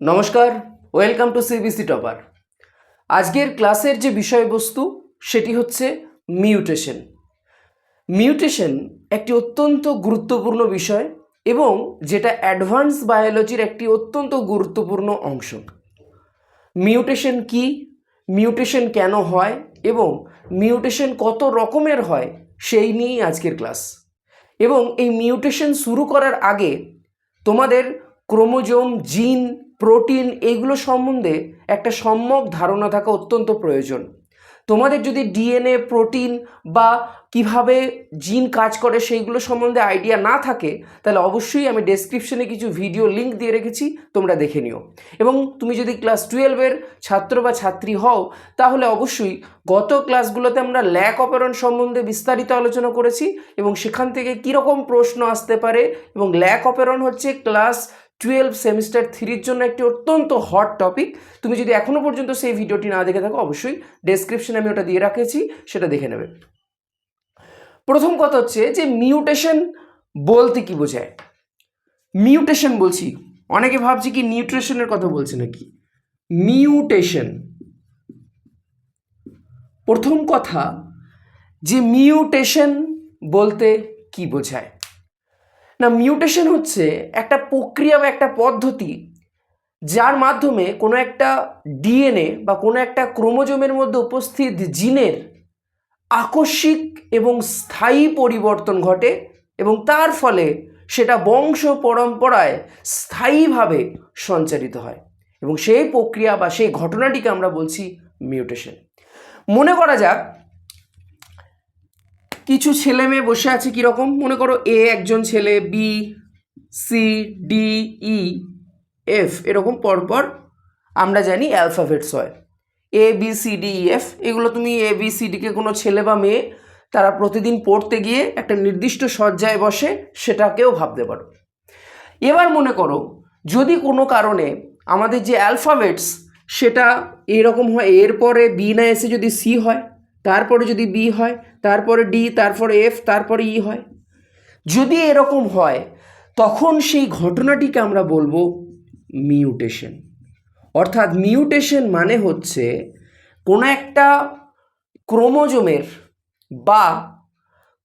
নমস্কার, welcome to CBC topper. আজকের ক্লাসের যে বিষয়বস্তু, সেটি হচ্ছে মিউটেশন। মিউটেশন একটি অত্যন্ত গুরুত্বপূর্ণ বিষয় এবং যেটা অ্যাডভান্স বায়োলজির একটি অত্যন্ত গুরুত্বপূর্ণ অংশ। মিউটেশন কি, মিউটেশন কেন হয় এবং মিউটেশন কত রকমের হয়, সেই নিয়েই আজকের ক্লাস। এবং এই মিউটেশন শুরু করার আগে তোমাদের ক্রোমোজোম জিন প্রোটিন এইগুলো সম্বন্ধে একটা সম্যক ধারণা থাকা অত্যন্ত প্রয়োজন। তোমাদের যদি ডিএনএ, প্রোটিন বা কীভাবে জিন কাজ করে সেইগুলো সম্বন্ধে আইডিয়া না থাকে, তাহলে অবশ্যই আমি ডেসক্রিপশনে কিছু ভিডিও লিংক দিয়ে রেখেছি, তোমরা দেখে নিও। এবং তুমি যদি ক্লাস টুয়েলভের ছাত্র বা ছাত্রী হও, তাহলে অবশ্যই গত ক্লাসগুলোতে আমরা ল্যাক অপারণ সম্বন্ধে বিস্তারিত আলোচনা করেছি এবং সেখান থেকে কীরকম প্রশ্ন আসতে পারে এবং ল্যাক অপারণ হচ্ছে ক্লাস টুয়েলভ সেমিস্টার থ্রির জন্য একটি অত্যন্ত হট টপিক তুমি যদি এখনও পর্যন্ত সেই ভিডিওটি না দেখে থাকো, অবশ্যই ডেসক্রিপশনে আমি ওটা দিয়ে রাখেছি, সেটা দেখে নেবে। প্রথম কথা হচ্ছে যে মিউটেশন বলতে কি বোঝায়? মিউটেশন বলছি। অনেকে ভাবছি কি নিউট্রিশনের কথা বলছে নাকি? মিউটেশন প্রথম কথা যে মিউটেশন বলতে কি বোঝায়? না মিউটেশন হচ্ছে একটা প্রক্রিয়া বা একটা পদ্ধতি যার মাধ্যমে কোনো একটা ডিএনএ বা কোনো একটা ক্রোমোজোমের মধ্যে উপস্থিত জিনের আকস্মিক এবং স্থায়ী পরিবর্তন ঘটে এবং তার ফলে সেটা বংশ পরম্পরায় স্থায়ীভাবে সঞ্চারিত হয় এবং সেই প্রক্রিয়া বা সেই ঘটনাটিকে আমরা বলছি মিউটেশন মনে করা যাক কিছু ছেলে মেয়ে বসে আছে কীরকম? মনে করো এ একজন ছেলে B C D E F এরকম পরপর আমরা জানি অ্যালফাবেটস হয়। A B C D E F এগুলো তুমি এ বি সি ডিকে কোনো ছেলে বা মেয়ে তারা প্রতিদিন পড়তে গিয়ে একটা নির্দিষ্ট সজ্জায় বসে সেটাকেও ভাবতে পারো। এবার মনে করো যদি কোনো কারণে আমাদের যে অ্যালফাবেটস সেটা এরকম হয়, এরপরে বি না এসে যদি সি হয় তারপরে যদি বি হয়, তারপরে ডি তারপরে এফ তারপরে ই হয়। যদি এরকম হয়, তখন সেই ঘটনাটিকে আমরা বলব মিউটেশন অর্থাৎ মিউটেশন মানে হচ্ছে কোনো একটা ক্রোমোজোমের বা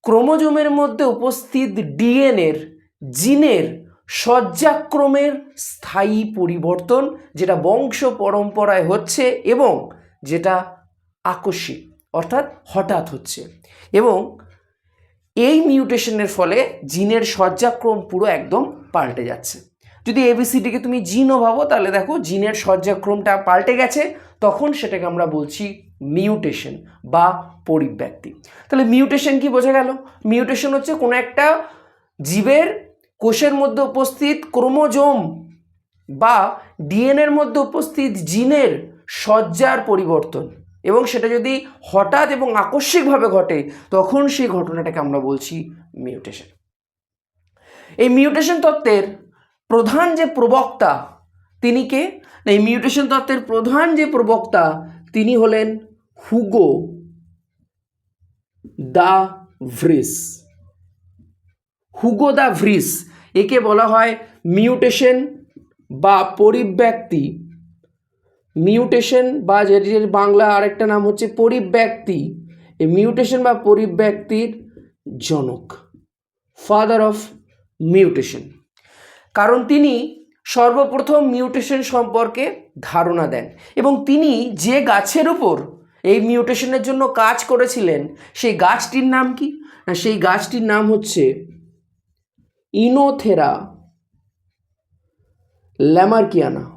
ক্রোমোজোমের মধ্যে উপস্থিত ডিএনএর জিনের সজ্জাক্রমের স্থায়ী পরিবর্তন, যেটা বংশ পরম্পরায় হচ্ছে এবং যেটা আকস্মিক। অর্থাৎ হঠাৎ হচ্ছে। এবং এই মিউটেশনের ফলে জিনের সজ্জাক্রম পুরো একদম পাল্টে যাচ্ছে। যদি এবিসিডিকে তুমি জিনও ভাবো, তাহলে দেখো জিনের সজ্জাক্রমটা পাল্টে গেছে, তখন সেটাকে আমরা বলছি মিউটেশন বা পরিব্যক্তি। তাহলে মিউটেশন কি বোঝা গেল? মিউটেশন হচ্ছে কোনো একটা জীবের কোষের মধ্যে উপস্থিত ক্রোমোজোম বা ডিএনএর মধ্যে উপস্থিত জিনের সজ্জার পরিবর্তন। এবং সেটা যদি হঠাৎ এবং আকস্মিকভাবে ঘটে তখন সেই ঘটনাটাকে আমরা বলছি মিউটেশন এই মিউটেশন তত্ত্বের প্রধান যে প্রবক্তা তিনি কে? না, এই মিউটেশন তত্ত্বের প্রধান যে প্রবক্তা তিনি হলেন Hugo de Vries. Hugo de Vries একে বলা হয় মিউটেশন বা পরিব্যক্তি। মিউটেশন বা যেটির বাংলা আরেকটা নাম হচ্ছে পরিব্যক্তি। এই মিউটেশন বা পরিব্যক্তির জনক ফাদার অফ মিউটেশন কারণ তিনি সর্বপ্রথম মিউটেশন সম্পর্কে ধারণা দেন এবং তিনি যে গাছের উপর এই মিউটেশনের জন্য কাজ করেছিলেন, সেই গাছটির নাম কি? না, সেই গাছটির নাম হচ্ছে ইনোথেরা ল্যামার্কিয়ানা।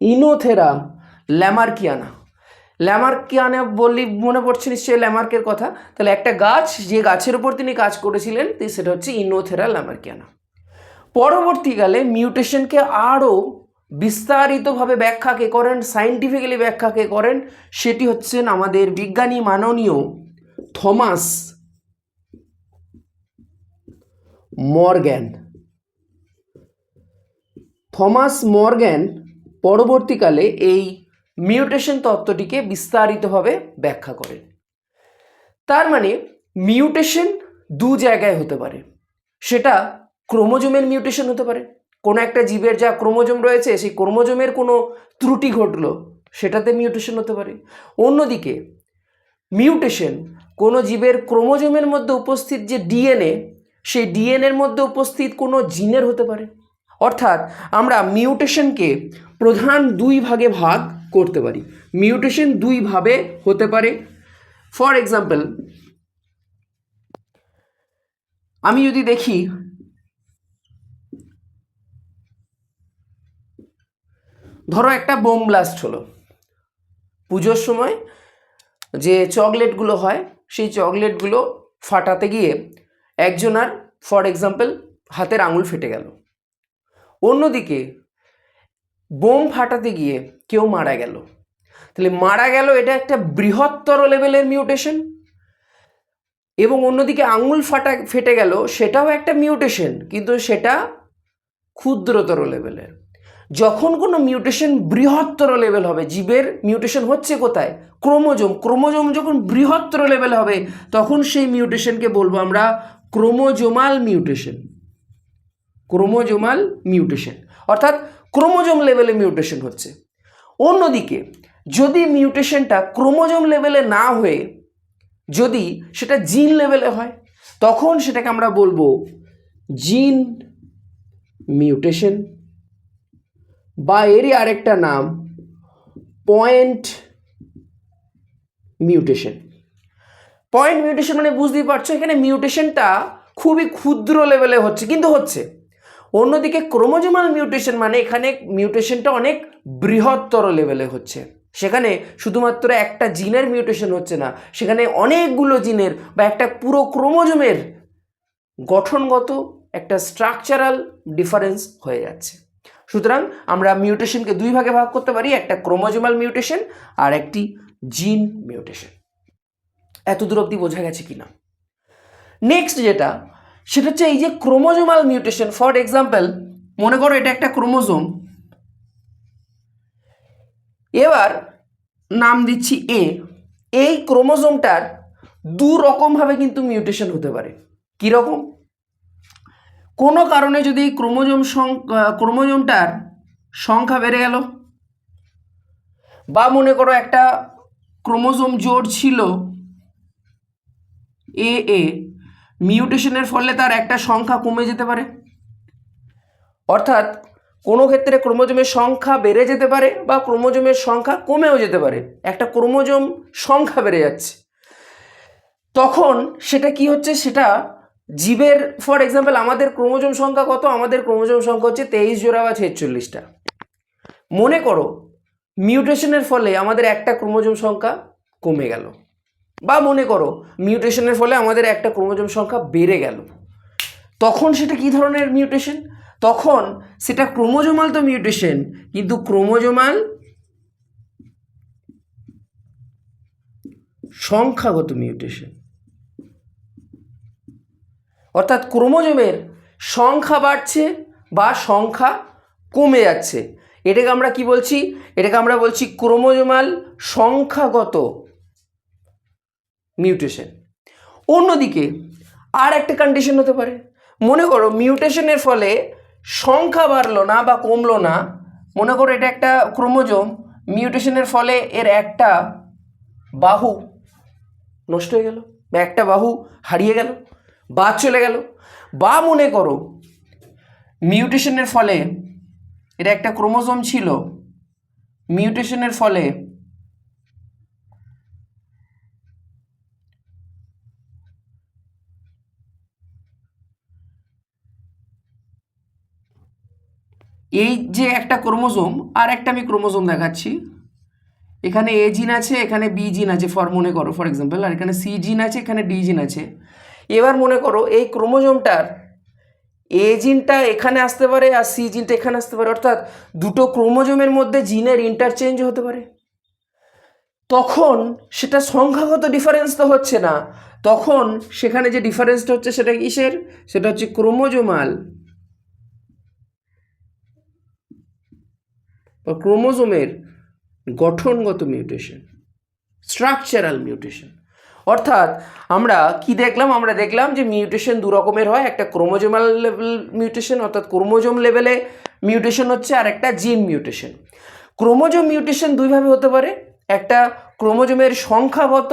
ইনোথেরা ল্যামার্কিয়ানা। ল্যামার্কিয়ানা বললি মনে পড়ছে নিশ্চয়ই ল্যামার্কের কথা? তাহলে একটা গাছ, যে গাছের উপর তিনি কাজ করেছিলেন সেটা হচ্ছে ইনোথেরা ল্যামার্কিয়ানা। পরবর্তীকালে মিউটেশনকে আরও বিস্তারিতভাবে ব্যাখ্যা কে করেন, সাইন্টিফিক্যালি ব্যাখ্যা কে করেন, সেটি হচ্ছেন আমাদের বিজ্ঞানী মাননীয় থমাস মর্গ্যান। থমাস মর্গ্যান পরবর্তীকালে এই মিউটেশন তত্ত্বটিকে বিস্তারিতভাবে ব্যাখ্যা করেন। তার মানে মিউটেশন দু জায়গায় হতে পারে। সেটা ক্রোমোজোমের মিউটেশন হতে পারে। কোনো একটা জীবের যা ক্রোমোজোম রয়েছে, সেই ক্রোমোজোমের কোনো ত্রুটি ঘটলো, সেটাতে মিউটেশন হতে পারে। অন্যদিকে মিউটেশন কোনো জীবের ক্রোমোজোমের মধ্যে উপস্থিত যে ডিএনএ, সেই ডিএনএর মধ্যে উপস্থিত কোনো জিনের হতে পারে। অর্থাৎ আমরা মিউটেশনকে প্রধান দুই ভাগে ভাগ করতে পারি। মিউটেশন দুইভাবে হতে পারে। ফর এক্সাম্পল, আমি যদি দেখি, ধরো একটা বোম ব্লাস্ট হলো। পুজোর সময় যে চকলেটগুলো হয়, সেই চকলেটগুলো ফাটাতে গিয়ে একজনার ফর এক্সাম্পল, হাতের আঙুল ফেটে গেল। অন্যদিকে বোম ফাটাতে গিয়ে কেউ মারা গেল। তাহলে মারা গেল এটা একটা বৃহত্তর লেভেলের মিউটেশন? এবং অন্যদিকে আঙুল ফাটা, ফেটে গেল সেটাও একটা মিউটেশন, কিন্তু সেটা ক্ষুদ্রতর লেভেলের। যখন কোনো মিউটেশন বৃহত্তর লেভেল হবে, জীবের মিউটেশন হচ্ছে কোথায়? ক্রোমোজোম। ক্রোমোজোম যখন বৃহত্তর লেভেল হবে, তখন সেই মিউটেশনকে বলব আমরা ক্রোমোজোমাল মিউটেশন। Chromosomal mutation. অর্থাৎ ক্রোমোজোম লেভেলে মিউটেশন হচ্ছে। অন্যদিকে, যদি মিউটেশনটা ক্রোমোজোম লেভেলে না হয়ে যদি সেটা জিন লেভেলে হয়, তখন সেটাকে আমরা বলব জিন মিউটেশন বা এরই আরেকটা নাম পয়েন্ট মিউটেশন। পয়েন্ট মিউটেশন মানে বুঝতেই পারছ, এখানে মিউটেশনটা খুবই ক্ষুদ্র লেভেলে হচ্ছে, কিন্তু হচ্ছে। অন্যদিকে ক্রোমোজোমাল মিউটেশন মানে এখানে মিউটেশনটা অনেক বৃহত্তর লেভেলে হচ্ছে। সেখানে শুধুমাত্র একটা জিনের মিউটেশন হচ্ছে না, সেখানে অনেকগুলো জিনের বা একটা পুরো ক্রোমোজোমের গঠনগত একটা স্ট্রাকচারাল ডিফারেন্স হয়ে যাচ্ছে। সুতরাং আমরা মিউটেশনকে দুই ভাগে ভাগ করতে পারি, একটা ক্রোমোজোমাল মিউটেশন আর একটি জিন মিউটেশন এত দূর অব্দি বোঝা গেছে কি না নেক্সট যেটা সেটা হচ্ছে এই যে ক্রোমোজোমাল মিউটেশন ফর এক্সাম্পল মনে করো এটা একটা ক্রোমোজোম এবার নাম দিচ্ছি এ এই ক্রোমোজোমটার দু রকমভাবে কিন্তু মিউটেশন হতে পারে। কীরকম? কোনো কারণে যদি ক্রোমোজোম সং ক্রোমোজোমটার সংখ্যা বেড়ে গেল, বা মনে করো একটা ক্রোমোজোম জোর ছিল এ এ মিউটেশনের ফলে তার একটা সংখ্যা কমে যেতে পারে। অর্থাৎ কোনো ক্ষেত্রে ক্রোমোজোমের সংখ্যা বেড়ে যেতে পারে বা ক্রোমোজোমের সংখ্যা কমেও যেতে পারে। একটা ক্রোমোজোম সংখ্যা বেড়ে যাচ্ছে। তখন সেটা কি হচ্ছে? সেটা জীবের, ফর এক্সাম্পল, আমাদের ক্রোমোজোম সংখ্যা কত? আমাদের ক্রোমোজোম সংখ্যা হচ্ছে তেইশ জোড়া বা ছেচল্লিশটা। মনে করো, মিউটেশনের ফলে আমাদের একটা ক্রোমোজোম সংখ্যা কমে গেল। বা মনে করো মিউটেশনের ফলে আমাদের একটা ক্রোমোজোম সংখ্যা বেড়ে গেল। তখন সেটা কী ধরনের মিউটেশন তখন সেটা ক্রোমোজোমাল তো মিউটেশন কিন্তু ক্রোমোজোমাল সংখ্যাগত মিউটেশন অর্থাৎ ক্রোমোজোমের সংখ্যা বাড়ছে বা সংখ্যা কমে যাচ্ছে। এটাকে আমরা কি বলছি? এটাকে আমরা বলছি ক্রোমোজোমাল সংখ্যাগত মিউটেশন। অন্যদিকে আর একটা কন্ডিশন হতে পারে। মনে করো মিউটেশনের ফলে সংখ্যা বাড়লো না বা কমলো না, মনে করো এটা একটা ক্রোমোজোম মিউটেশনের ফলে এর একটা বাহু নষ্ট হয়ে গেল বা একটা বাহু হারিয়ে গেল বা চলে গেল। বা মনে করো মিউটেশনের ফলে এটা একটা ক্রোমোজোম ছিল মিউটেশনের ফলে এই যে একটা ক্রোমোজোম, আর একটা আমি ক্রোমোজোম দেখাচ্ছি। এখানে এ জিন আছে, এখানে বি জিন আছে, ফর মনে করো, ফর এক্সাম্পল, আর এখানে সি জিন আছে, এখানে ডি জিন আছে। এবার মনে করো, এই ক্রোমোজোমটার এ জিনটা এখানে আসতে পারে, আর সি জিনটা এখানে আসতে পারে। অর্থাৎ দুটো ক্রোমোজোমের মধ্যে জিনের ইন্টারচেঞ্জ হতে পারে। তখন সেটা সংখ্যাগত ডিফারেন্স তো হচ্ছে না। তখন সেখানে যে ডিফারেন্সটা হচ্ছে সেটা কিসের? সেটা হচ্ছে ক্রোমোজোমাল। বা ক্রোমোজোমের গঠনগত মিউটেশন স্ট্রাকচারাল মিউটেশন অর্থাৎ আমরা কি দেখলাম? আমরা দেখলাম যে মিউটেশন দু রকমের হয়, একটা ক্রোমোজোমাল লেভেল মিউটেশন অর্থাৎ ক্রোমোজোম লেভেলে মিউটেশন হচ্ছে আর একটা জিন মিউটেশন ক্রোমোজোম মিউটেশন দুইভাবে হতে পারে, একটা ক্রোমোজোমের সংখ্যাগত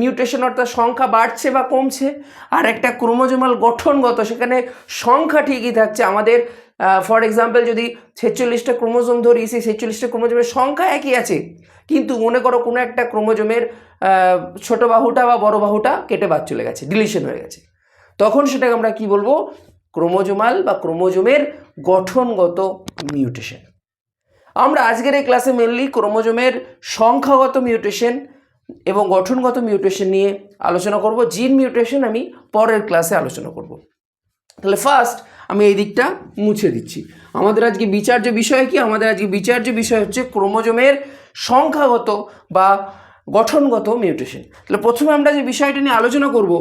মিউটেশন অর্থাৎ সংখ্যা বাড়ছে বা কমছে, আর একটা ক্রোমোজোমাল গঠনগত, সেখানে সংখ্যা ঠিকই থাকছে, আমাদের ফর এক্সাম্পল যদি ছেচল্লিশটা ক্রোমোজোম ধরি, সেই ছেচল্লিশটা ক্রোমোজোমের সংখ্যা একই আছে। কিন্তু মনে করো কোনো একটা ক্রোমোজোমের ছোট বাহুটা বা বড় বাহুটা কেটে বাদ চলে গেছে, ডিলিশন হয়ে গেছে। তখন সেটাকে আমরা কি বলব? ক্রোমোজোমাল বা ক্রোমোজোমের গঠনগত মিউটেশন আমরা আজকের এই ক্লাসে মেনলি ক্রোমোজোমের সংখ্যাগত মিউটেশন এবং গঠনগত মিউটেশন নিয়ে আলোচনা করব। জিন মিউটেশন আমি পরের ক্লাসে আলোচনা করব। তাহলে ফার্স্ট আমি এই দিকটা মুছে দিচ্ছি। আমাদের আজকে বিচার্য বিষয় কি? আমাদের আজকে বিচার্য বিষয় হচ্ছে ক্রোমোজোমের সংখ্যাগত বা গঠনগত মিউটেশন তাহলে প্রথমে আমরা যে বিষয়টা নিয়ে আলোচনা করব,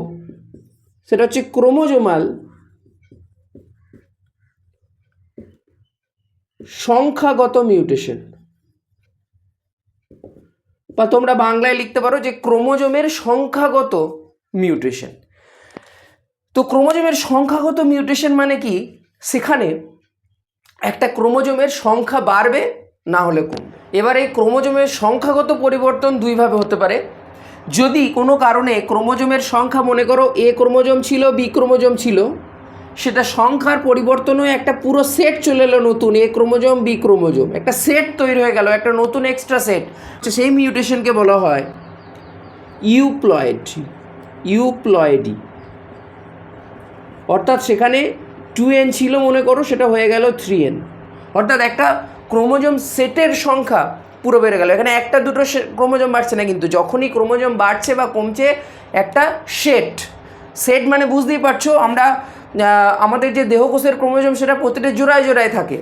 সেটা হচ্ছে ক্রোমোজোমাল সংখ্যাগত মিউটেশন বা তোমরা বাংলায় লিখতে পারো যে ক্রোমোজোমের সংখ্যাগত মিউটেশন তো ক্রোমোজোমের সংখ্যাগত মিউটেশন মানে কি? সেখানে একটা ক্রোমোজোমের সংখ্যা বাড়বে, না হলে কমবে। এবার এই ক্রোমোজোমের সংখ্যাগত পরিবর্তন দুইভাবে হতে পারে। যদি কোনো কারণে ক্রোমোজোমের সংখ্যা মনে করো এ ক্রোমোজোম ছিল, বি ক্রোমোজোম ছিল, সেটা সংখ্যার পরিবর্তনও একটা পুরো সেট চলে এলো নতুন, এ ক্রোমোজোম, বি ক্রোমোজোম। একটা সেট তৈরি হয়ে গেল, একটা নতুন এক্সট্রা সেট। সেই মিউটেশনকে বলা হয় ইউপ্লয়েড, ইউপ্লয়েডি। অর্থাৎ সেখানে টু এন ছিল মনে করো, সেটা হয়ে গেল থ্রি এন অর্থাৎ একটা ক্রোমোজোম সেটের সংখ্যা পুরো বেড়ে গেল। এখানে একটা, দুটো ক্রোমোজোম বাড়ছে না কিন্তু যখনই ক্রোমোজোম বাড়ছে বা কমছে, একটা সেট সেট মানে বুঝতেই পারছ, আমরা আমাদের যে দেহকোষের ক্রোমোজোম সেটা প্রতিটা জোড়ায় জোড়ায় থাকে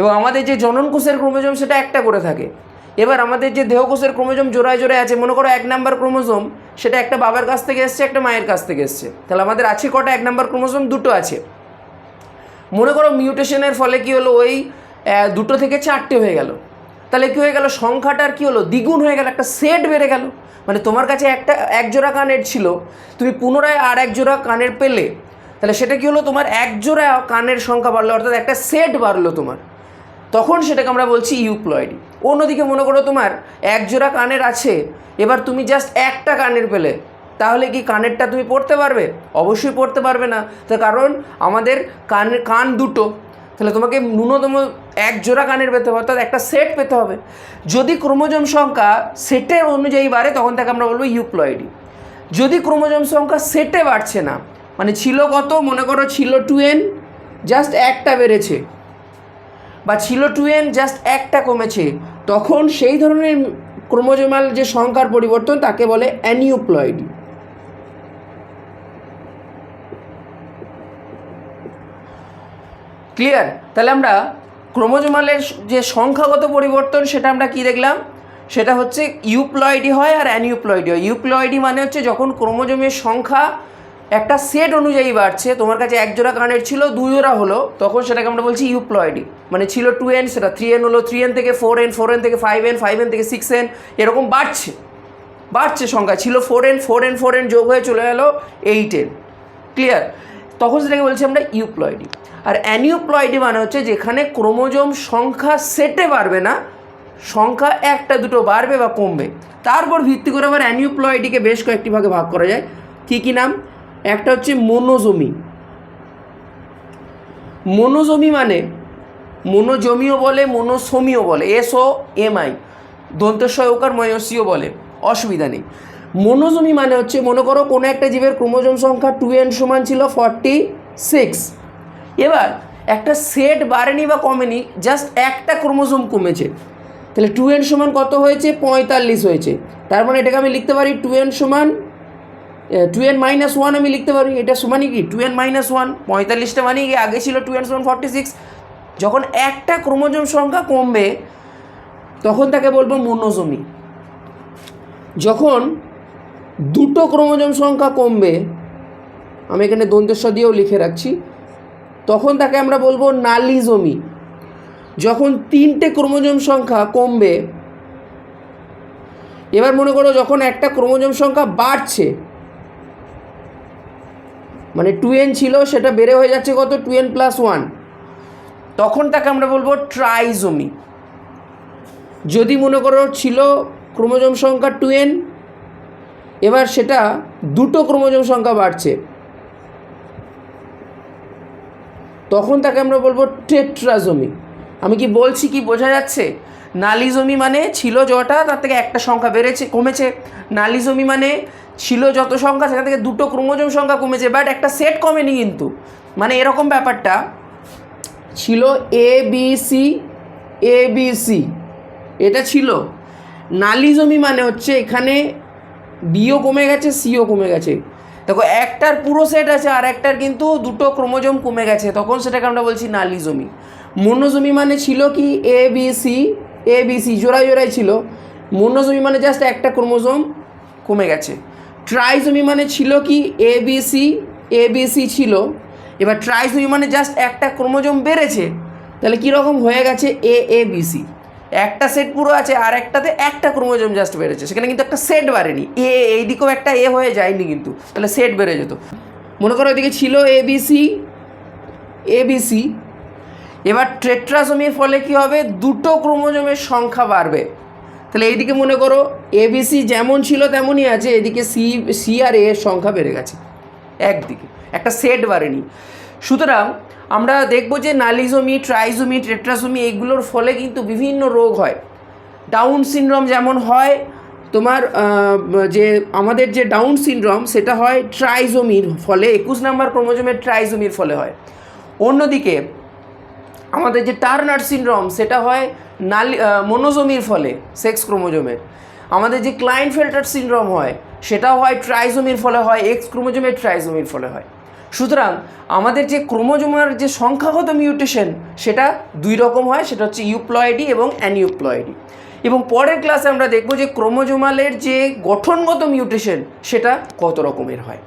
এবং আমাদের যে জনন কোষের ক্রোমোজোম সেটা একটা করে থাকে। এবার আমাদের যে দেহকোষের ক্রোমোজোম জোড়ায় জোড়ায় আছে, মনে করো এক নাম্বার ক্রোমোজোম, সেটা একটা বাবার কাছ থেকে এসছে, একটা মায়ের কাছ থেকে এসছে। তাহলে আমাদের আছে কটা? এক নাম্বার ক্রোমোজোম দুটো আছে। মনে করো মিউটেশনের ফলে কি হলো? ওই দুটো থেকে চারটে হয়ে গেল। তাহলে কি হয়ে গেল? সংখ্যাটার কি হলো? দ্বিগুণ হয়ে গেল, একটা সেট বেড়ে গেল। মানে তোমার কাছে একটা, এক জোড়া কানের ছিল, তুমি পুনরায় আর এক জোড়া কানের পেলে, তাহলে সেটা কি হলো? তোমার এক জোড়া কানের সংখ্যা বাড়লো, অর্থাৎ একটা সেট বাড়লো তোমার। তখন সেটাকে আমরা বলছি ইউপ্লয়েডি অন্যদিকে মনে করো তোমার এক জোড়া কানের আছে, এবার তুমি জাস্ট একটা কানের পেলে, তাহলে কি কানেরটা তুমি পড়তে পারবে? অবশ্যই পড়তে পারবে না। তার কারণ আমাদের কান কান দুটো, তাহলে তোমাকে ন্যূনতম এক জোড়া কানের পেতে হবে, অর্থাৎ একটা সেট পেতে হবে। যদি ক্রোমোজোম সংখ্যা সেটের অনুযায়ী বাড়ে, তখন তাকে আমরা বলব ইউপ্লয়েডি যদি ক্রোমোজোম সংখ্যা সেটে বাড়ছে না মানে ছিল কত? মনে করো ছিল টু এন জাস্ট একটা বেড়েছে। বা ছিল টু এন জাস্ট একটা কমেছে, তখন সেই ধরনের ক্রোমোজোমাল যে সংখ্যার পরিবর্তন তাকে বলে অ্যানিউপ্লয়েডি ক্লিয়ার তাহলে আমরা ক্রোমোজোমালের যে সংখ্যাগত পরিবর্তন সেটা আমরা কি দেখলাম? সেটা হচ্ছে ইউপ্লয়েডি হয় আর অ্যানিউপ্লয়েডি হয়। ইউপ্লয়েডি মানে হচ্ছে যখন ক্রোমোজোমের সংখ্যা একটা সেট অনুযায়ী বাড়ছে, তোমার কাছে এক জোড়া কানের ছিল দুই জোড়া হলো, তখন সেটাকে আমরা বলছি ইউপ্লয়েডি মানে ছিল টু এন সেটা থ্রি এন হলো থ্রি এন থেকে ফোর এন ফোর এন থেকে ফাইভ এন ফাইভ এন থেকে সিক্স এন এরকম বাড়ছে। বাড়ছে সংখ্যা, ছিল four N four N four N যোগ হয়ে চলে গেলো এইট এন ক্লিয়ার তখন সেটাকে বলছি আমরা ইউপ্লয়েডি আর অ্যানিউপ্লয়েডি মানে হচ্ছে যেখানে ক্রোমোজোম সংখ্যা সেটে বাড়বে না, সংখ্যা একটা, দুটো বাড়বে বা কমবে। তারপর ভিত্তি করে আবার অ্যানিউপ্লয়েডিকে বেশ কয়েকটি ভাগে ভাগ করা যায়। কী কী নাম? একটা হচ্ছে মনোজমি। মনোজমি মানে মনোজমিও বলে, মনোসমিও বলে, এস ও এম আই দন্তস্বয়কার ময়সিও বলে, অসুবিধা নেই। মনোজমি মানে হচ্ছে, মনে করো কোনো একটা জীবের ক্রোমোজোম সংখ্যা টু এন সমান ছিল ফর্টি সিক্স। এবার একটা সেট বাড়েনি বা কমেনি, জাস্ট একটা ক্রোমোজোম কমেছে। তাহলে টু এন সমান কত হয়েছে? পঁয়তাল্লিশ হয়েছে। তার মানে এটাকে আমি লিখতে পারি টু এন সমান টু এন মাইনাস ওয়ান আমি লিখতে পারি, এটা সমানই কি? টু এন মাইনাস ওয়ান পঁয়তাল্লিশটা মানে কি? আগে ছিল টু এন সমান ফর্টি সিক্স যখন একটা ক্রোমোজোম সংখ্যা কমবে, তখন তাকে বলব মনোজমি যখন দুটো ক্রোমোজোম সংখ্যা কমবে, আমি এখানে দন্তেস্ব দিয়েও লিখে রাখছি, তখন তাকে আমরা বলব নালিজমি। যখন তিনটে ক্রোমোজোম সংখ্যা কমবে, এবার মনে করো যখন একটা ক্রোমোজোম সংখ্যা বাড়ছে মানে টু এন ছিল, সেটা বেড়ে হয়ে যাচ্ছে কত? টু এন প্লাস ওয়ান তখন তাকে আমরা বলব ট্রাইজোমি যদি মনে করো ছিল ক্রোমোজোম সংখ্যা টু এন এবার সেটা দুটো ক্রোমোজোম সংখ্যা বাড়ছে। তখন তাকে আমরা বলব টেট্রাজমি আমি কি বলছি কি বোঝা যাচ্ছে? নালিজমি মানে ছিল যটা, তার থেকে একটা সংখ্যা বেড়েছে, কমেছে। নালিজমি মানে ছিল যত সংখ্যা, সেখান থেকে দুটো ক্রোমোজোম সংখ্যা কমেছে বাট একটা সেট কমেনি কিন্তু। মানে এরকম ব্যাপারটা ছিল A B C A B C এটা ছিল। নালিজমি মানে হচ্ছে এখানে বিও কমে গেছে সিও কমে গেছে। দেখো, একটার পুরো সেট আছে, আর একটার কিন্তু দুটো ক্রোমোজোম কমে গেছে, তখন সেটাকে আমরা বলছি নালিজমি। মনোজমি মানে ছিল কি? A B C A B C জোড়ায় জোড়ায় ছিল। মনোজমি মানে জাস্ট একটা ক্রোমোজোম কমে গেছে। ট্রাইজমি মানে ছিল কি? A B C A B C ছিল। এবার ট্রাইজমি মানে জাস্ট একটা ক্রোমোজোম বেড়েছে। তাহলে কীরকম হয়ে গেছে? এ এ বি সি একটা সেট পুরো আছে, আর একটাতে একটা ক্রোমোজোম জাস্ট বেড়েছে। সেখানে কিন্তু একটা সেট বাড়েনি। এ এই দিকেও একটা এ হয়ে যায়নি কিন্তু। তাহলে সেট বেড়ে যেত। মনে করো এদিকে ছিল A B C A B C এবার ট্রেট্রাজমির ফলে কি হবে? দুটো ক্রোমোজোমের সংখ্যা বাড়বে। তাহলে এইদিকে মনে করো এবিসি যেমন ছিল তেমনই আছে, এদিকে সি সি আর এ এর সংখ্যা বেড়ে গেছে, একদিকে। একটা সেট বাড়েনি। সুতরাং আমরা দেখব যে নালিজমি ট্রাইজমি ট্রেট্রাজমি এগুলোর ফলে কিন্তু বিভিন্ন রোগ হয়। ডাউন সিনড্রোম যেমন হয়, তোমার যে আমাদের যে ডাউন সিনড্রোম সেটা হয় ট্রাইজমির ফলে, একুশ নাম্বার ক্রোমোজোমের ট্রাইজমির ফলে হয়। অন্যদিকে আমাদের যে টার্নার সিনড্রোম, সেটা হয় নালি মনোজমির ফলে, সেক্স ক্রোমোজোমের। আমাদের যে ক্লাইন ফেল্টার সিনড্রোম হয়, সেটাও হয় ট্রাইজোমির ফলে হয়, এক্স ক্রোমোজোমের ট্রাইজোমির ফলে হয়। সুতরাং আমাদের যে ক্রোমোজোমের যে সংখ্যাগত মিউটেশন, সেটা দুই রকম হয়, সেটা হচ্ছে ইউপ্লয়েডি এবং অ্যানিউপ্লয়েডি। এবং পরের ক্লাসে আমরা দেখব যে ক্রোমোজোমালের যে গঠনগত মিউটেশন, সেটা কত রকমের হয়।